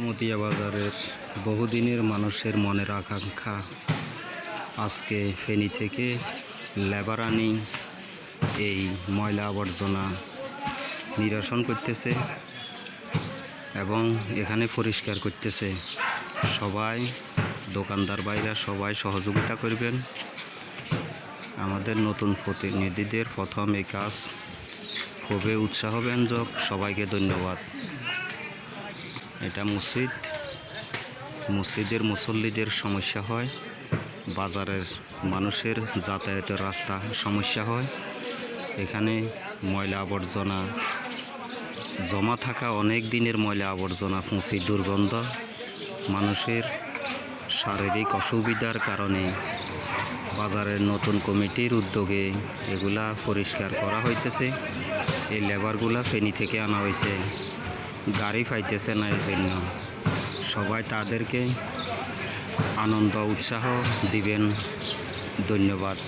মতিয়া বাজারের বহুদিনের মানুষের মনের আকাঙ্ক্ষা আজকে ফেনী থেকে লেবারানি এই ময়লা আবর্জনা নিরসন করতেছে এবং এখানে পরিষ্কার করতেছে। সবাই, দোকানদার বাইরা সবাই সহযোগিতা করবেন। আমাদের নতুন প্রতিনিধিদের প্রথম এই কাজ। খুবই উৎসাহব্যঞ্জক। সবাইকে ধন্যবাদ। এটা মসজিদ। মসজিদের মুসল্লিদের সমস্যা হয়। বাজারের মানুষের যাতায়াতের রাস্তা সমস্যা হয়। এখানে ময়লা আবর্জনা জমা থাকা অনেক দিনের ময়লা আবর্জনা পৌঁছি দুর্গন্ধ। মানুষের শারীরিক অসুবিধার কারণে বাজারের নতুন কমিটির উদ্যোগে এগুলা পরিষ্কার করা হইতেছে। এই লেবারগুলা ফেনি থেকে আনা হয়েছে গাড়ি পাইতেছে না এই জন্য সবাই তাদেরকে আনন্দ উৎসাহ দিবেন। ধন্যবাদ।